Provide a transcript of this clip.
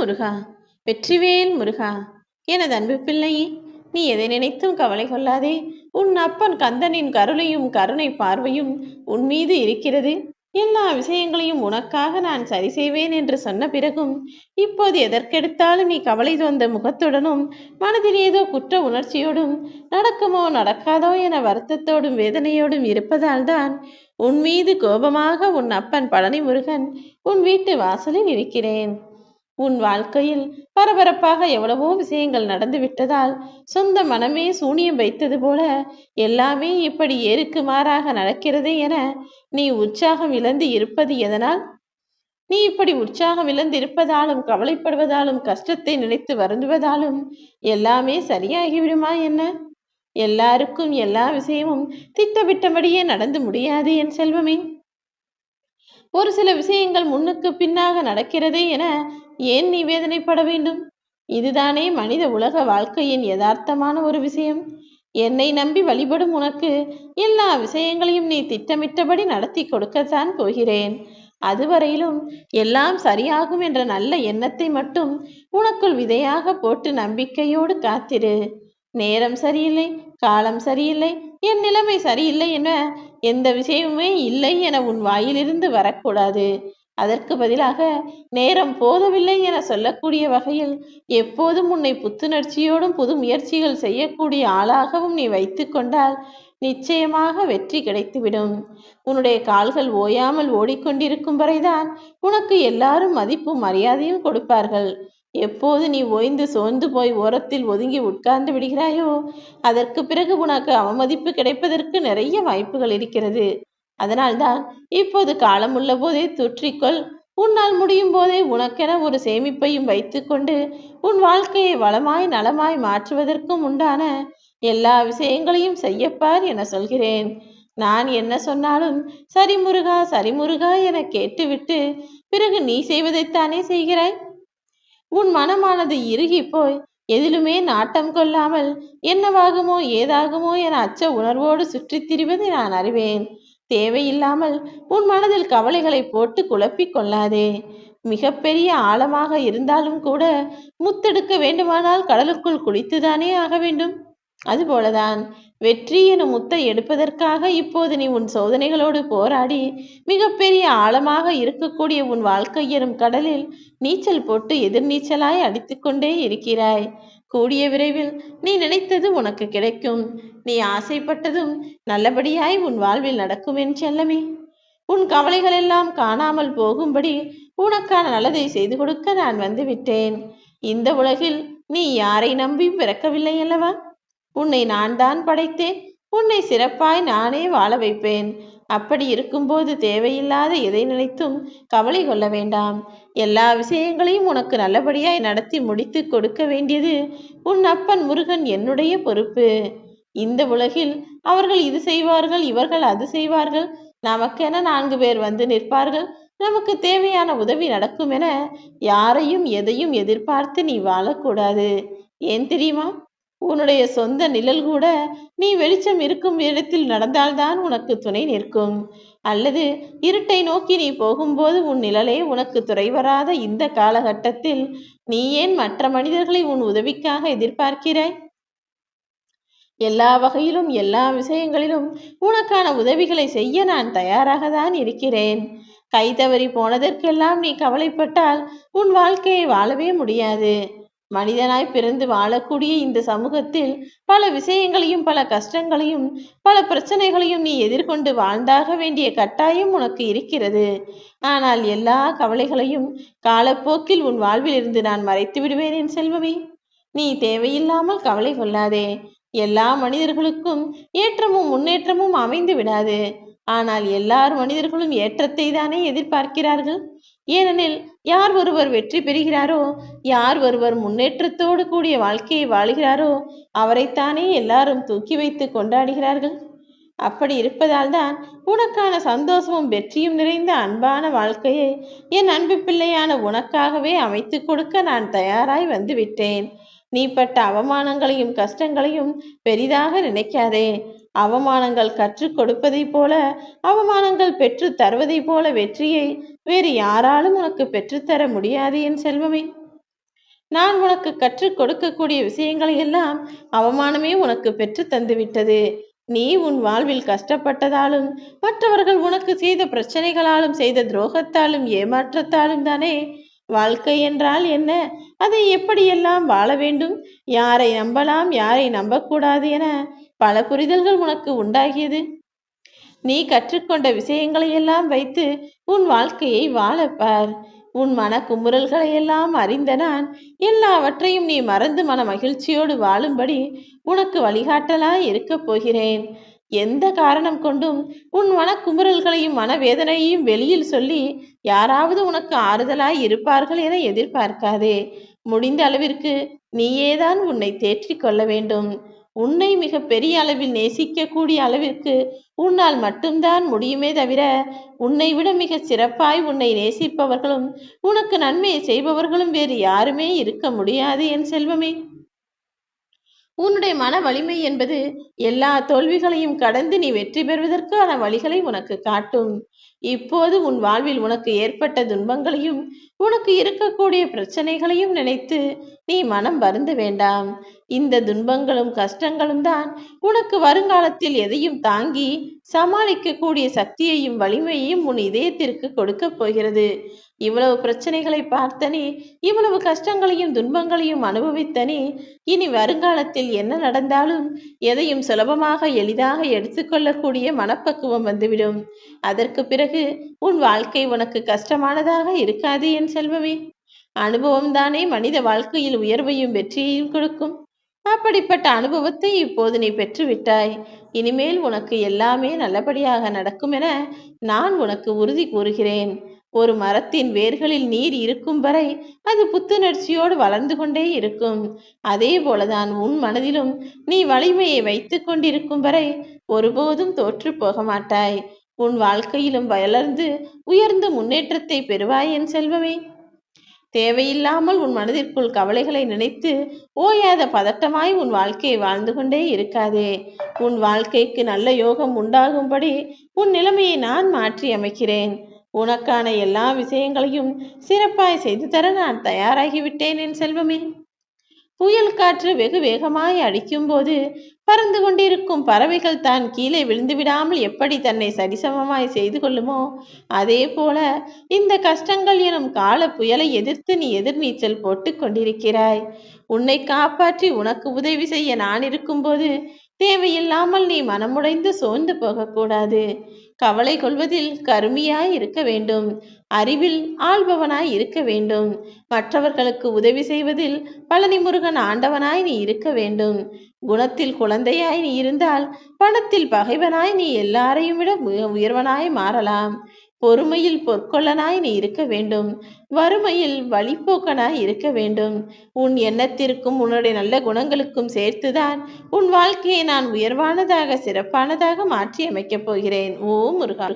முருகா வெற்றிவேல் முருகா எனது அன்பு பிள்ளையே நீ எதை நினைத்தும் கவலை கொள்ளாதே. உன் அப்பன் கந்தனின் கருணையும் கருணை பார்வையும் உன் மீது இருக்கிறது. எல்லா விஷயங்களையும் உனக்காக நான் சரி செய்வேன் என்று சொன்ன பிறகும் இப்போது எதற்கெடுத்தாலும் நீ கவலை தோந்த முகத்துடனும் மனதில் ஏதோ குற்ற உணர்ச்சியோடும் நடக்குமோ நடக்காதோ என வருத்தத்தோடும் வேதனையோடும் இருப்பதால் தான் உன் மீது கோபமாக உன் அப்பன் பழனி முருகன் உன் வீட்டு வாசலில் இருக்கிறேன். உன் வாழ்க்கையில் பரபரப்பாக எவ்வளவோ விஷயங்கள் நடந்து விட்டதால் சொந்த மனமே சூனியம் வைத்தது போல எல்லாமே இப்படி ஏருக்கு மாறாக நடக்கிறது என நீ உற்சாகம் இழந்து இருப்பது எதனால்? நீ இப்படி உற்சாகம் இழந்து இருப்பதாலும் கவலைப்படுவதாலும் கஷ்டத்தை நினைத்து வருந்துவதாலும் எல்லாமே சரியாகிவிடுமா என்ன? எல்லாருக்கும் எல்லா விஷயமும் திட்டமிட்டபடியே நடந்து முடியாது என் செல்வமே. ஒரு சில விஷயங்கள் முன்னுக்கு பின்னாக நடக்கிறதே என ஏன் நீ வேதனைப்பட வேண்டும்? இதுதானே மனித உலக வாழ்க்கையின் யதார்த்தமான ஒரு விஷயம். என்னை நம்பி வழிபடும் உனக்கு எல்லா விஷயங்களையும் நீ திட்டமிட்டபடி நடத்தி கொடுக்கத்தான் போகிறேன். அதுவரையிலும் எல்லாம் சரியாகும் என்ற நல்ல எண்ணத்தை மட்டும் உனக்குள் விதையாக போட்டு நம்பிக்கையோடு காத்திரு. நேரம் சரியில்லை காலம் சரியில்லை என் நிலைமை சரியில்லை என எந்த விஷயமுமே இல்லை என உன் வாயிலிருந்து வரக்கூடாது. அதற்கு பதிலாக நேரம் போதவில்லை என சொல்லக்கூடிய வகையில் எப்போதும் உன்னை புத்துணர்ச்சியோடும் புது முயற்சிகள் செய்யக்கூடிய ஆளாகவும் நீ வைத்து கொண்டால் நிச்சயமாக வெற்றி கிடைத்துவிடும். உன்னுடைய கால்கள் ஓயாமல் ஓடிக்கொண்டிருக்கும் வரைதான் உனக்கு எல்லாரும் மதிப்பும் மரியாதையும் கொடுப்பார்கள். எப்போது நீ ஓய்ந்து சோர்ந்து போய் ஓரத்தில் ஒதுங்கி உட்கார்ந்து விடுகிறாயோ? அதற்கு பிறகு உனக்கு அவமதிப்பு கிடைப்பதற்கு நிறைய வாய்ப்புகள் இருக்கிறது. அதனால்தான் இப்போது காலம் உள்ள போதே துற்றிக்கொள். உன்னால் முடியும் போதே உனக்கென ஒரு சேமிப்பையும் வைத்துக்கொண்டு உன் வாழ்க்கையை வளமாய் நலமாய் மாற்றுவதற்கும் உண்டான எல்லா விஷயங்களையும் செய்யப்பார் என சொல்கிறேன். நான் என்ன சொன்னாலும் சரி முருகா சரி முருகா என கேட்டுவிட்டு பிறகு நீ செய்வதைத்தானே செய்கிறாய்? உன் மனமானது இறுகி போய் எதிலுமே நாட்டம் கொள்ளாமல் என்னவாகுமோ ஏதாகுமோ என அச்ச உணர்வோடு சுற்றித் திரிவதை நான் அறிவேன். தேவையில்லாமல் உன் மனதில் கவலைகளை போட்டு குழப்பிக் கொள்ளாதே. மிகப்பெரிய ஆழமாக இருந்தாலும் கூட முத்தெடுக்க வேண்டுமானால் கடலுக்குள் குளித்துதானே ஆக வேண்டும்? அதுபோலதான் வெற்றி எனும் முத்தை எடுப்பதற்காக இப்போது நீ உன் சோதனைகளோடு போராடி மிகப்பெரிய ஆழமாக இருக்கக்கூடிய உன் வாழ்க்கை எனும் கடலில் நீச்சல் போட்டு எதிர்நீச்சலாய் அடித்துக்கொண்டே இருக்கிறாய். கூடிய விரைவில் நீ நினைத்தது உனக்கு கிடைக்கும். நீ ஆசைப்பட்டதும் நல்லபடியாய் உன் வாழ்வில் நடக்கும் என் செல்லமே. உன் கவலைகள் எல்லாம் காணாமல் போகும்படி உனக்கான நல்லதை செய்து கொடுக்க நான் வந்து விட்டேன் இந்த உலகில் நீ யாரை நம்பியும் பிறக்கவில்லை அல்லவா? உன்னை நான் தான் படைத்தேன். உன்னை சிறப்பாய் நானே வாழ வைப்பேன். அப்படி இருக்கும்போது தேவையில்லாத எதை நினைத்தும் கவலை கொள்ள வேண்டாம். எல்லா விஷயங்களையும் உனக்கு நல்லபடியாய் நடத்தி முடித்து கொடுக்க வேண்டியது உன் அப்பன் முருகன் என்னுடைய பொறுப்பு. இந்த உலகில் அவர்கள் இது செய்வார்கள் இவர்கள் அது செய்வார்கள். நமக்கென நான்கு பேர் வந்து நிற்பார்கள். நமக்கு தேவையான உதவி நடக்கும் என யாரையும் எதையும் எதிர்பார்த்து நீ வாழக்கூடாது. ஏன் தெரியுமா? உன்னுடைய சொந்த நிழல் கூட நீ வெளிச்சம் இருக்கும் இடத்தில் நடந்தால்தான் உனக்கு துணை நிற்கும். அல்லது இருட்டை நோக்கி நீ போகும்போது உன் நிழலே உனக்கு துறை வராத இந்த காலகட்டத்தில் நீ ஏன் மற்ற மனிதர்களை உன் உதவிக்காக எதிர்பார்க்கிறாய்? எல்லா வகையிலும் எல்லா விஷயங்களிலும் உனக்கான உதவிகளை செய்ய நான் தயாராக தான் இருக்கிறேன். கை தவறி போனதற்கெல்லாம் நீ கவலைப்பட்டால் உன் வாழ்க்கையை வாழவே முடியாது. மனிதனாய் பிறந்து வாழக்கூடிய இந்த சமூகத்தில் பல விஷயங்களையும் பல கஷ்டங்களையும் பல பிரச்சனைகளையும் நீ எதிர்கொண்டு வாழ்ந்தாக வேண்டிய கட்டாயம் உனக்கு இருக்கிறது. ஆனால் எல்லா கவலைகளையும் காலப்போக்கில் உன் வாழ்விலிருந்து நான் மறைத்து விடுவேன் என் செல்வமே. நீ தேவையில்லாமல் கவலை கொள்ளாதே. எல்லா மனிதர்களுக்கும் ஏற்றமும் முன்னேற்றமும் அமைந்து விடாது. ஆனால் எல்லார் மனிதர்களும் ஏற்றத்தை தானே எதிர்பார்க்கிறார்கள்? ஏனெனில் யார் ஒருவர் வெற்றி பெறுகிறாரோ யார் ஒருவர் முன்னேற்றத்தோடு கூடிய வாழ்க்கையை வாழ்கிறாரோ அவரைத்தானே எல்லாரும் தூக்கி வைத்து கொண்டாடுகிறார்கள். அப்படி இருப்பதால் தான் உனக்கான சந்தோஷமும் வெற்றியும் நிறைந்த அன்பான வாழ்க்கையை என் அன்பு பிள்ளையான உனக்காகவே அமைத்து கொடுக்க நான் தயாராய் வந்து விட்டேன் நீ பட்ட அவமானங்களையும் கஷ்டங்களையும் பெரிதாக நினைக்காதே. அவமானங்கள் கற்றுக் கொடுப்பதைப் போல அவமானங்கள் பெற்று தருவதைப் போல வெற்றியை வேறு யாராலும் உனக்கு பெற்றுத்தர முடியாது என் செல்வமே. நான் உனக்கு கற்றுக் கொடுக்கக்கூடிய விஷயங்களை எல்லாம் அவமானமே உனக்கு பெற்று தந்துவிட்டது. நீ உன் வாழ்வில் கஷ்டப்பட்டதாலும் மற்றவர்கள் உனக்கு செய்த பிரச்சனைகளாலும் செய்த துரோகத்தாலும் ஏமாற்றத்தாலும் தானே. வாழ்க்கை என்றால் என்ன? அதை எப்படியெல்லாம் வாழ வேண்டும்? யாரை நம்பலாம் யாரை நம்பக்கூடாது என பல புரிதல்கள் உனக்கு உண்டாகியது. நீ கற்றுக்கொண்ட விஷயங்களையெல்லாம் வைத்து உன் வாழ்க்கையை வாழப்பார். உன் மன குமுறல்களை எல்லாம் அறிந்த நான் எல்லாவற்றையும் நீ மறந்து மன மகிழ்ச்சியோடு வாழும்படி உனக்கு வழிகாட்டலாய் இருக்கப் போகிறேன். எந்த காரணம் கொண்டும் உன் மன குமுறல்களையும் மனவேதனையையும் வெளியில் சொல்லி யாராவது உனக்கு ஆறுதலாய் இருப்பார்கள் என எதிர்பார்க்காதே. முடிந்த அளவிற்கு நீயேதான் உன்னை தேற்றிக் கொள்ள வேண்டும். உன்னை மிக பெரிய அளவில் நேசிக்கக்கூடிய அளவிற்கு உன்னால் மட்டும்தான் முடியுமே தவிர உன்னை விட மிக சிறப்பாய் உன்னை நேசிப்பவர்களும் உனக்கு நன்மையை செய்பவர்களும் வேறு யாருமே இருக்க முடியாது என் செல்வமே. உன்னுடைய மன வலிமை என்பது எல்லா தோல்விகளையும் கடந்து நீ வெற்றி பெறுவதற்கான வழிகளை உனக்கு காட்டும். இப்போது உன் வாழ்வில் உனக்கு ஏற்பட்ட துன்பங்களையும் உனக்கு இருக்கக்கூடிய பிரச்சனைகளையும் நினைத்து நீ மனம் வருந்த வேண்டாம். இந்த துன்பங்களும் கஷ்டங்களும் தான் உனக்கு வருங்காலத்தில் எதையும் தாங்கி சமாளிக்கக்கூடிய சக்தியையும் வலிமையையும் உன் இதயத்திற்கு கொடுக்க போகிறது. இவ்வளவு பிரச்சனைகளை பார்த்தனே இவ்வளவு கஷ்டங்களையும் துன்பங்களையும் அனுபவித்தனே இனி வருங்காலத்தில் என்ன நடந்தாலும் எதையும் சுலபமாக எளிதாக எடுத்துக்கொள்ளக்கூடிய மனப்பக்குவம் வந்துவிடும். அதற்கு பிறகு உன் வாழ்க்கை உனக்கு கஷ்டமானதாக இருக்காது என் செல்வமே. அனுபவம் தானே மனித வாழ்க்கையில் உயர்வையும் வெற்றியையும் கொடுக்கும். அப்படிப்பட்ட அனுபவத்தை இப்போது நீ பெற்றுவிட்டாய். இனிமேல் உனக்கு எல்லாமே நல்லபடியாக நடக்கும் என நான் உனக்கு உறுதி கூறுகிறேன். ஒரு மரத்தின் வேர்களில் நீர் இருக்கும் வரை அது புத்துணர்ச்சியோடு வளர்ந்து கொண்டே இருக்கும். அதே போலதான் உன் மனதிலும் நீ வலிமையை வைத்து கொண்டிருக்கும் வரை ஒருபோதும் தோற்று போக மாட்டாய். உன் வாழ்க்கையிலும் வளர்ந்து உயர்ந்த முன்னேற்றத்தை பெறுவாய் என் செல்வமே. தேவையில்லாமல் உன் மனதிற்குள் கவலைகளை நினைத்து ஓயாத பதட்டமாய் உன் வாழ்க்கையை வாழ்ந்து கொண்டே இருக்காதே. உன் வாழ்க்கைக்கு நல்ல யோகம் உண்டாகும்படி உன் நிலைமையை நான் மாற்றி அமைக்கிறேன் உனக்கான எல்லா விஷயங்களையும் சிறப்பாய் செய்து தர நான் தயாராகிவிட்டேன் என் செல்வமே. புயல் காற்று வெகு வேகமாய் அடிக்கும் போது பறந்து கொண்டிருக்கும் பறவைகள் தான் கீழே விழுந்து விடாமல் எப்படி தன்னை சரிசமமாய் செய்து கொள்ளுமோ அதே போல இந்த கஷ்டங்கள் எனும் கால புயலை எதிர்த்து நீ எதிர்நீச்சல் போட்டு கொண்டிருக்கிறாய். உன்னை காப்பாற்றி உனக்கு உதவி செய்ய நான் இருக்கும்போது தேவையில்லாமல் நீ மனமுடைந்து சோர்ந்து போகக்கூடாது. கவலை கொள்வதில் கருமியாய் இருக்க வேண்டும். அறிவில் ஆள்பவனாய் இருக்க வேண்டும். மற்றவர்களுக்கு உதவி செய்வதில் பழனி முருகன் ஆண்டவனாய் நீ இருக்க வேண்டும். குணத்தில் குழந்தையாய் நீ இருந்தால் பணத்தில் பகைவனாய் நீ எல்லாரையும் விட உயர்வனாய் மாறலாம். பொறுமையில் பொற்கொள்ளனாய் நீ இருக்க வேண்டும். வறுமையில் வழிப்போக்கனாய் இருக்க வேண்டும். உன் எண்ணத்திற்கும் உன்னுடைய நல்ல குணங்களுக்கும் சேர்த்துதான் உன் வாழ்க்கையை நான் உயர்வானதாக சிறப்பானதாக மாற்றி அமைக்கப் போகிறேன். ஓ முருகா